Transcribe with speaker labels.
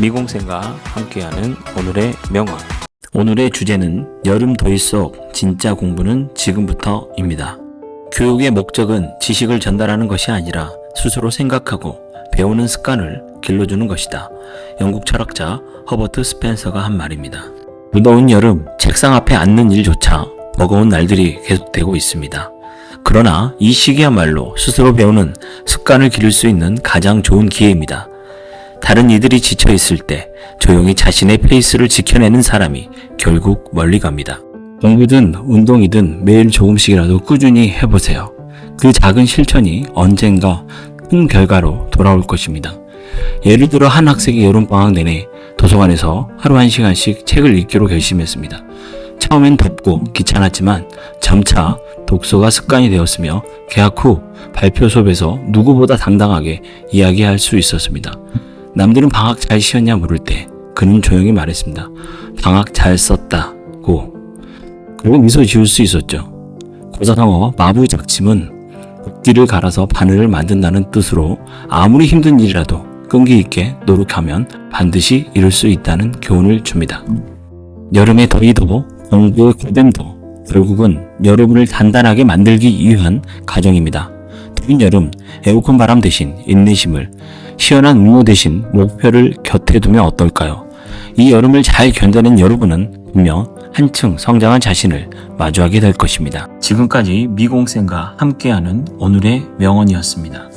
Speaker 1: 미공생과 함께하는 오늘의 명언. 오늘의 주제는 여름 더위 속 진짜 공부는 지금부터입니다. 교육의 목적은 지식을 전달하는 것이 아니라 스스로 생각하고 배우는 습관을 길러주는 것이다. 영국 철학자 허버트 스펜서가 한 말입니다. 무더운 여름 책상 앞에 앉는 일조차 버거운 날들이 계속되고 있습니다. 그러나 이 시기야말로 스스로 배우는 습관을 기를 수 있는 가장 좋은 기회입니다. 다른 이들이 지쳐 있을 때 조용히 자신의 페이스를 지켜내는 사람이 결국 멀리 갑니다. 공부든 운동이든 매일 조금씩이라도 꾸준히 해보세요. 그 작은 실천이 언젠가 큰 결과로 돌아올 것입니다. 예를 들어 한 학생이 여름방학 내내 도서관에서 하루 한 시간씩 책을 읽기로 결심했습니다. 처음엔 덥고 귀찮았지만 점차 독서가 습관이 되었으며 개학 후 발표 수업에서 누구보다 당당하게 이야기할 수 있었습니다. 남들은 방학 잘 쉬었냐 물을 때 그는 조용히 말했습니다. 방학 잘 썼다고. 그리고 미소 지을 수 있었죠. 고사성어 마부 작침은 붓기를 갈아서 바늘을 만든다는 뜻으로 아무리 힘든 일이라도 끈기 있게 노력하면 반드시 이룰 수 있다는 교훈을 줍니다. 여름의 더위도 공부의 고됨도 결국은 여러분을 단단하게 만들기 위한 과정입니다. 더운 여름 에어컨 바람 대신 인내심을 시원한 운모 대신 목표를 곁에 두면 어떨까요? 이 여름을 잘 견뎌낸 여러분은 분명 한층 성장한 자신을 마주하게 될 것입니다. 지금까지 미공생과 함께하는 오늘의 명언이었습니다.